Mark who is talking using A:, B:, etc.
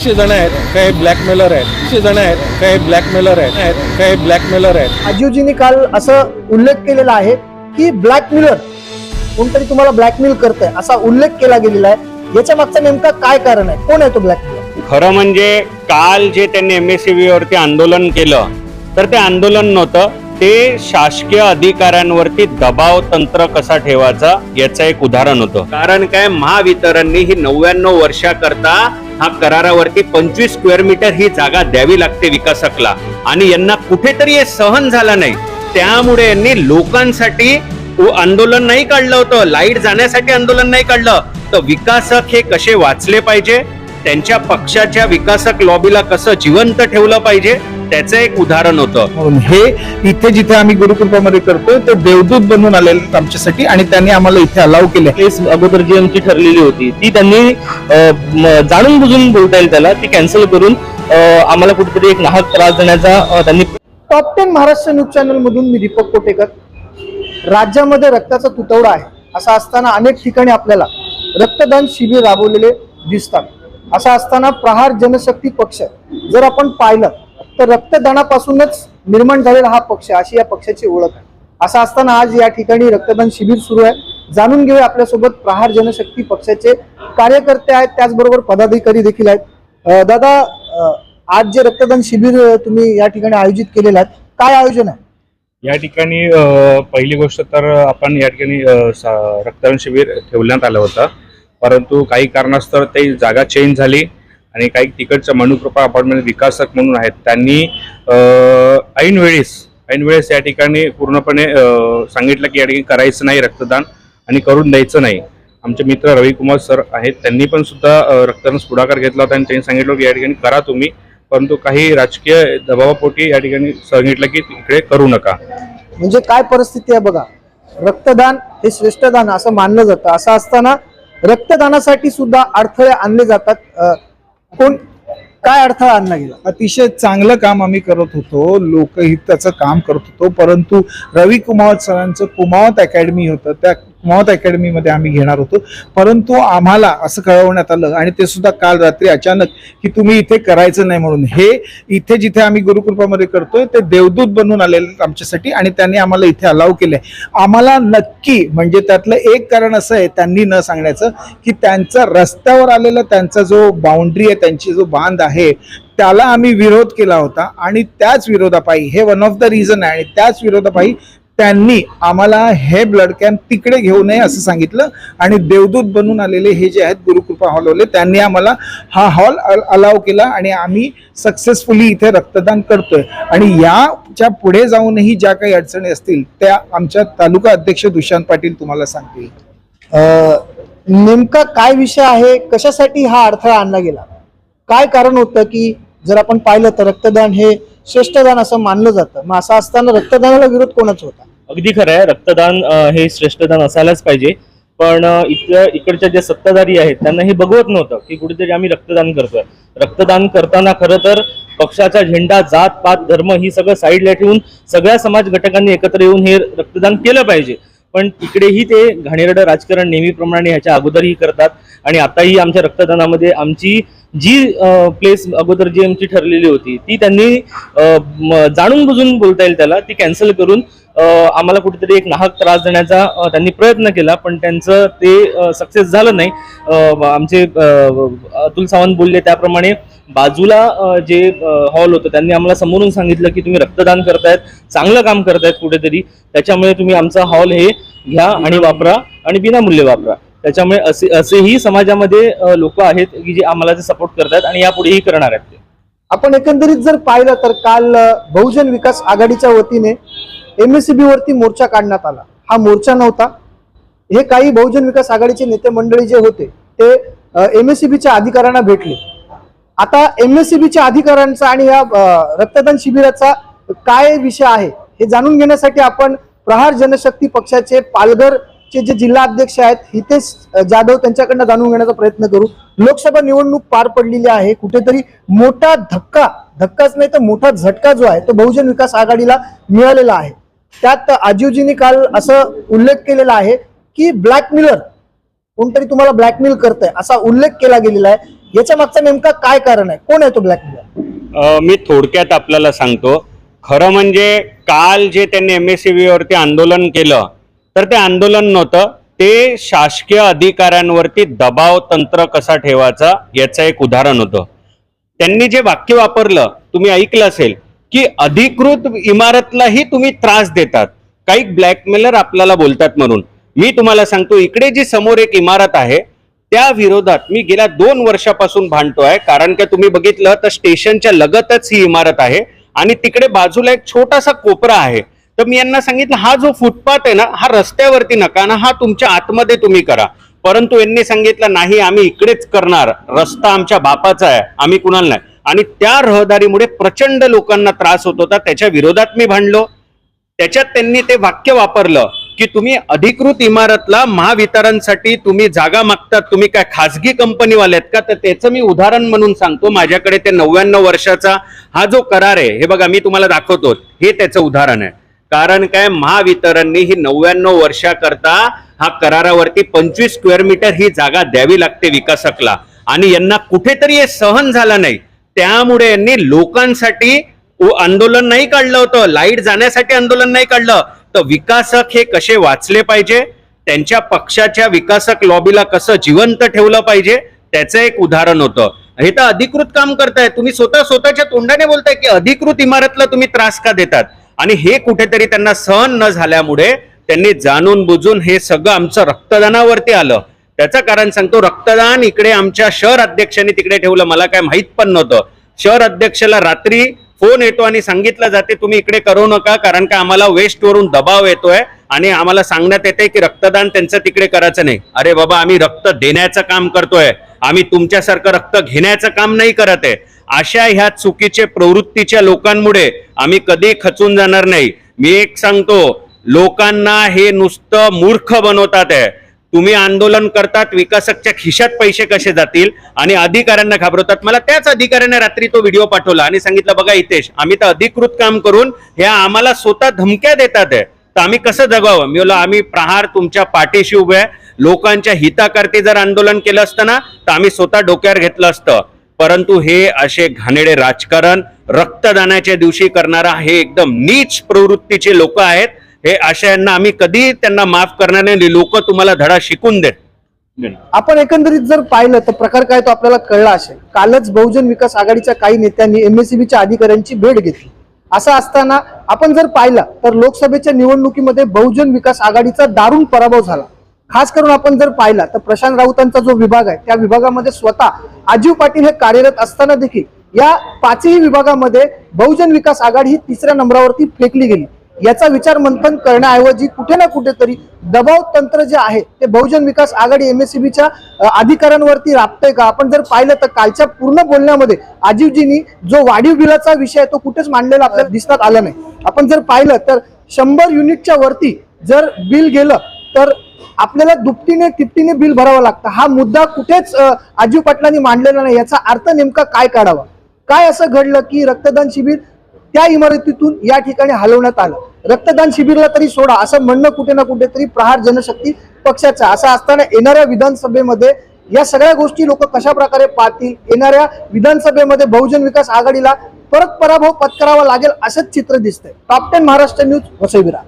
A: एकशे जण आहेत काही ब्लॅकमेलर आहेत. एकशे जण आहेत काही ब्लॅकमेलर आहेत आहेत काही ब्लॅकमेलर आहेत.
B: आजीवजींनी काल असं उल्लेख केलेला आहे की ब्लॅकमेलर कोणतरी तुम्हाला ब्लॅकमेल करतंय असा उल्लेख केला गेलेला आहे. याच्या मागचं नेमका काय कारण आहे? कोण आहे तो ब्लॅकमेलर
C: खरं म्हणजे काल जे त्यांनी एम एस वरती आंदोलन केलं तर ते आंदोलन नव्हतं ते शासकीय अधिकाऱ्यांवरती दबाव तंत्र कसा ठेवायचा याचं एक उदाहरण होतं. कारण काय? महावितरणनी ही नव्याण्णव वर्षाकरता हा करारावरती पंचवीस स्क्वेअर मीटर ही जागा द्यावी लागते विकासकला. आणि यांना कुठेतरी हे सहन झालं नाही. त्यामुळे यांनी लोकांसाठी आंदोलन नाही काढलं होतं. लाइट जाण्यासाठी आंदोलन नाही काढलं. तर विकासक हे कसे वाचले पाहिजे? त्यांच्या पक्षाच्या विकासक लॉबीला कसं जिवंत ठेवलं पाहिजे? त्याचं एक उदाहरण होतं.
D: म्हणून हे इथे जिथे आम्ही गुरुकृपामध्ये करतोय ते देवदूत बनून आलेले आमच्यासाठी आणि त्यांनी आम्हाला इथे अलाव केले.
E: केस अगोदर जी आमची ठरलेली होती ती त्यांनी जाणून बुजून बोलता येईल त्याला ती कॅन्सल करून आम्हाला कुठेतरी एक नाहक त्रास देण्याचा त्यांनी
B: top ten Maharashtra news channel मधून मी दीपक कोटेकर. राज्यामध्ये रक्ताचा तुटवडा आहे. असं असताना अनेक ठिकाणी आपल्याला रक्तदान शिबिर राबवलेले दिसतात. असं असताना प्रहार जनशक्ती पक्ष जर आपण पाहिलं तर रक्तदानापासूनच निर्माण झालेला हा पक्ष अशी या पक्षाची ओळख आहे. असं असताना आज या ठिकाणी रक्तदान शिबिर सुरू आहे. जाणून घेऊया आपल्यासोबत प्रहार जनशक्ती पक्षाचे कार्यकर्ते आहेत त्याचबरोबर पदाधिकारी देखील आहेत. दादा आज जे रक्तदान शिबिर तुम्ही या ठिकाणी आयोजित केलेलं आहे काय आयोजन आहे?
F: या ठिकाणी पहिली गोष्ट तर आपण या ठिकाणी रक्तदान शिबिर ठेवण्यात आलं होतं. परंतु काही कारणास्तव ते जागा चेंज झाली. आणि काही तिकडच्या मनुकृपा अपार्टमेंट विकासक म्हणून आहेत त्यांनी अ, ऐन वेळेस ऐन वेळेस या ठिकाणी पूर्णपणे सांगितलं की या ठिकाणी करायचं नाही रक्तदान आणि करून द्यायचं नाही. आमचे मित्र रविकुमार सर आहेत त्यांनी पण सुद्धा रक्तदान पुढाकार घेतला होता आणि त्यांनी सांगितलं की या ठिकाणी करा तुम्ही परंतु काही राजकीय दबावापोटी या ठिकाणी सांगितलं की इकडे करू नका.
B: म्हणजे काय परिस्थिती आहे बघा? रक्तदान हे श्रेष्ठ दान असं मानलं जातं. असं असताना रक्तदानासाठी सुद्धा अडथळे आणले जातात कोण? काय अडथळा आणला गेला?
D: अतिशय चांगलं काम आम्ही करत होतो. लोकहिताचं काम करत होतो. परंतु रवी कुमावत सरांचं कुमावत अकॅडमी होतं. त्या कुमावत अकॅडमीमध्ये आम्ही घेणार होतो. परंतु आम्हाला असं कळवण्यात आलं आणि ते सुद्धा काल रात्री अचानक की तुम्ही इथे करायचं नाही म्हणून. हे इथे जिथे आम्ही गुरुकृपामध्ये करतोय ते देवदूत बनून आलेले आमच्यासाठी आणि त्यांनी आम्हाला इथे अलाव केले आम्हाला नक्की म्हणजे त्यातलं एक कारण असं आहे त्यांनी न सांगण्याचं की त्यांचा रस्त्यावर आलेला त्यांचा जो बाउंड्री आहे त्यांची जो बांध आहे त्याला आम्ही विरोध केला होता आणि त्याच विरोधापायी हे वन ऑफ द रिझन आहे आणि त्याच विरोधापायी त्यांनी आम्हाला हे ब्लड कॅम्प तिकडे घेऊ नये असं सांगितलं आणि देवदूत बनून आलेले हे जे आहेत गुरुकृपा हॉलवले त्यांनी आम्हाला हा हॉल अलाव केला आणि आम्ही सक्सेसफुली इथे रक्तदान करतोय. आणि याच्यापुढे जाऊनही ज्या काही अडचणी असतील त्या आमच्या तालुका अध्यक्ष दुषांत पाटील तुम्हाला सांगतील.
B: अं, नेमका काय विषय आहे? कशासाठी हा अडथळा आणला गेला? काय कारण होतं की जर आपण पाहिलं तर रक्तदान हे श्रेष्ठदान असं मानलं जातं. मग असं असताना रक्तदानाला विरोध कोणाचा होता?
E: अगदी खरं आहे रक्तदान हे श्रेष्ठदान असायलाच पाहिजे. पण इथल्या इकडच्या ज्या सत्ताधारी आहेत त्यांना हे बघवत नव्हतं की कुठेतरी आम्ही रक्तदान करतोय. रक्तदान करताना खरं तर पक्षाचा झेंडा जात पात धर्म ही सगळं साईडला ठेवून सगळ्या समाज घटकांनी एकत्र येऊन हे रक्तदान केलं पाहिजे. पण इकडेही ते घाणेरडं राजकारण नेहमीप्रमाणे ह्याच्या अगोदरही करतात. आणि आताही आमच्या रक्तदानामध्ये आमची जी प्लेस अगोदर जी आमची ठरलेली होती ती त्यांनी जाणून बुजून बोलता येईल त्याला. ती कॅन्सल करून आम्हाला कुठेतरी एक नाहक त्रास देण्याचा त्यांनी प्रयत्न केला पण त्यांचं ते सक्सेस झालं नाही. आमचे अतुल सावंत बोलले त्याप्रमाणे बाजूला जे हॉल होतं त्यांनी आम्हाला समोरून सांगितलं की तुम्ही रक्तदान करतायत चांगलं काम करतायत कुठेतरी. त्याच्यामुळे तुम्ही आमचा हॉल हे घ्या आणि वापरा आणि विनामूल्य वापरा. त्याच्यामुळे असे असेही समाजामध्ये लोक आहेत की जे आम्हाला ते सपोर्ट करतात आणि यापुढेही करणार आहेत ते.
B: आपण एकंदरीत जर पाहिलं तर काल बहुजन विकास आघाडीच्या वतीने एमएससीबी वरती मोर्चा काढण्यात आला. हा मोर्चा नव्हता. हे काही बहुजन विकास आघाडीचे नेते मंडळी जे होते ते एमएससीबीच्या अधिकाऱ्यांना भेटले. आता एमएससीबीच्या अधिकाऱ्यांचा आणि या रक्तदान शिबिराचा काय विषय आहे हे जाणून घेण्यासाठी आपण प्रहार जनशक्ती पक्षाचे पालघरचे जे जिल्हा अध्यक्ष आहेत हितेश जाधव त्यांच्याकडनं जाणून घेण्याचा प्रयत्न करू. लोकसभा निवडणूक पार पडलेली आहे. कुठेतरी मोठा धक्का धक्काच नाही तर मोठा झटका जो आहे तो बहुजन विकास आघाडीला मिळालेला आहे. त्यात आजीवजींनी काल असं उल्लेख केलेला आहे की ब्लॅकमेलर कोणतरी तुम्हाला ब्लॅकमेल करतंय असा उल्लेख केला गेलेला आहे. याच्या मागचं नेमकं काय कारण आहे? कोण आहे तो ब्लॅकमेलर
C: मी थोडक्यात आपल्याला सांगतो. खरं म्हणजे काल जे त्यांनी एम एस सी वरती आंदोलन केलं तर ते आंदोलन नव्हतं. ते शासकीय अधिकाऱ्यांवरती दबाव तंत्र कसा ठेवायचा याचं एक उदाहरण होतं. त्यांनी जे वाक्य वापरलं तुम्ही ऐकलं असेल की अधिकृत इमारतलाही तुम्ही त्रास देतात. काही ब्लॅकमेलर आपल्याला बोलतात म्हणून. मी तुम्हाला सांगतो इकडे जी समोर एक इमारत आहे त्या विरोधात मी गेल्या दोन वर्षापासून भांडतो आहे कारण का तुम्ही बघितलं तर स्टेशनच्या लगतच ही इमारत आहे आणि तिकडे बाजूला एक छोटासा कोपरा आहे. तर मी यांना सांगितलं हा जो फुटपाथ आहे ना हा रस्त्यावरती नका ना हा तुमच्या आतमध्ये तुम्ही करा. परंतु यांनी सांगितलं नाही आम्ही इकडेच करणार. रस्ता आमच्या बापाचा आहे आम्ही कुणाला नाही. आणि त्या रहदारीमुळे प्रचंड लोकांना त्रास होत होता. त्याच्या विरोधात मी भांडलो. त्याच्यात त्यांनी ते वाक्य वापरलं. की तुम्ही अधिकृत इमारतला महावितरणसाठी तुम्ही जागा मागतात तुम्ही काय खासगी कंपनीवाले आहेत का? तर त्याचं मी उदाहरण म्हणून सांगतो. माझ्याकडे ते नव्याण्णव वर्षाचा हा जो करार आहे हे बघा मी तुम्हाला दाखवतो. हे त्याचं उदाहरण आहे. कारण काय? महावितरणने ही नव्याण्णव वर्षाकरता हा करारावरती पंचवीस स्क्वेअर मीटर ही जागा द्यावी लागते विकासकला. आणि यांना कुठेतरी हे सहन झालं नाही. त्यामुळे यांनी लोकांसाठी आंदोलन नाही काढलं होतं. लाइट जाण्यासाठी आंदोलन नाही काढलं. तर विकासक हे कसे वाचले पाहिजे? त्यांच्या पक्षाच्या विकासक लॉबीला कसं जिवंत ठेवलं पाहिजे? त्याचं एक उदाहरण होतं. हे तर अधिकृत काम करताय. तुम्ही स्वतः स्वतःच्या तोंडाने बोलताय की अधिकृत इमारतला तुम्ही त्रास का देतात? आणि हे कुठेतरी त्यांना सहन न झाल्यामुळे त्यांनी जाणून बुजून हे सगळं आमचं रक्तदानावरती आलं. त्याचं कारण सांगतो रक्तदान इकडे आमच्या शहर अध्यक्षांनी तिकडे ठेवलं. मला काय माहीत पण नव्हतं. शहर अध्यक्षाला रात्री फोन येतो आणि सांगितलं जाते तुम्ही इकडे करू नका कारण का आम्हाला वेस्टवरून दबाव येतोय आणि आम्हाला सांगण्यात येते की रक्तदान त्यांचं तिकडे करायचं नाही. अरे बाबा आम्ही रक्त देण्याचं काम करतोय. आम्ही तुमच्यासारखं रक्त घेण्याचं काम नाही करत आहे. अशा ह्या चुकीचे प्रवृत्तीच्या लोकांमुळे आम्ही कधी खचून जाणार नाही. मी एक सांगतो लोकांना हे नुसतं मूर्ख बनवतात आहे. तुम्ही आंदोलन करतात विकासकच्या खिशात पैसे कसे जातील आणि अधिकाऱ्यांना घाबरवतात. मला त्याच अधिकाऱ्याने रात्री तो व्हिडिओ पाठवला आणि सांगितलं बघा हितेश आम्ही तर अधिकृत काम करून ह्या आम्हाला स्वतः धमक्या देतात आहे तर आम्ही कसं जगावं? मी बोला आम्ही प्रहार तुमच्या पाठीशी उभे आहे. लोकांच्या हिताकरते जर आंदोलन केलं असतं ना तर आम्ही स्वतः डोक्यावर घेतलं असतं. परंतु हे असे घाणेडे राजकारण रक्तदानाच्या दिवशी करणारा हे एकदम नीच प्रवृत्तीचे लोक आहेत. हे अशांना आम्ही कधी त्यांना माफ करणार नाही. लोक तुम्हाला धडा शिकून देत.
B: आपण एकंदरीत जर पाहिलं तर प्रकार काय तो आपल्याला कळला असेल. कालच बहुजन विकास आघाडीच्या काही नेत्यांनी एमएससीबीच्या अधिकाऱ्यांची भेट घेतली. असं असताना आपण जर पाहिलं तर लोकसभेच्या निवडणुकीमध्ये बहुजन विकास आघाडीचा दारुण पराभव झाला. खास करून आपण जर पाहिला तर प्रशांत राऊतांचा जो विभाग आहे त्या विभागामध्ये स्वतः अजीव पाटील हे कार्यरत असताना देखील या पाचही विभागामध्ये बहुजन विकास आघाडी ही तिसऱ्या नंबरावरती फेकली गेली. याचा विचार मंथन करण्याऐवजी कुठे ना कुठेतरी दबाव तंत्र जे आहे ते बहुजन विकास आघाडी एमएससीबीच्या अधिकाऱ्यांवरती राबतंय का? आपण जर पाहिलं तर कालच्या पूर्ण बोलण्यामध्ये आजीवजींनी जो वाढीव बिलाचा विषय तो कुठेच मांडलेला आपल्याला दिसण्यात आला नाही. आपण जर पाहिलं तर शंभर युनिटच्या वरती जर बिल गेलं तर आपल्याला दुपटीने तिपटीने बिल भरावं लागतं. हा मुद्दा कुठेच आजीव अजीव पाटलांनी मांडलेला नाही. याचा अर्थ नेमका काय काढावा? काय असं घडलं की रक्तदान शिबिर त्या इमारतीतून या ठिकाणी हलवण्यात आलं. रक्तदान शिबिरला तरी सोडा असं म्हणणं कुठे ना कुठेतरी प्रहार जनशक्ती पक्षाचा. असं असताना येणाऱ्या विधानसभेमध्ये या सगळ्या गोष्टी लोक कशा प्रकारे पाहतील? येणाऱ्या विधानसभेमध्ये बहुजन विकास आघाडीला परत पराभव पत्करावा लागेल असंच चित्र दिसतंय. Top ten Maharashtra news वसईविरा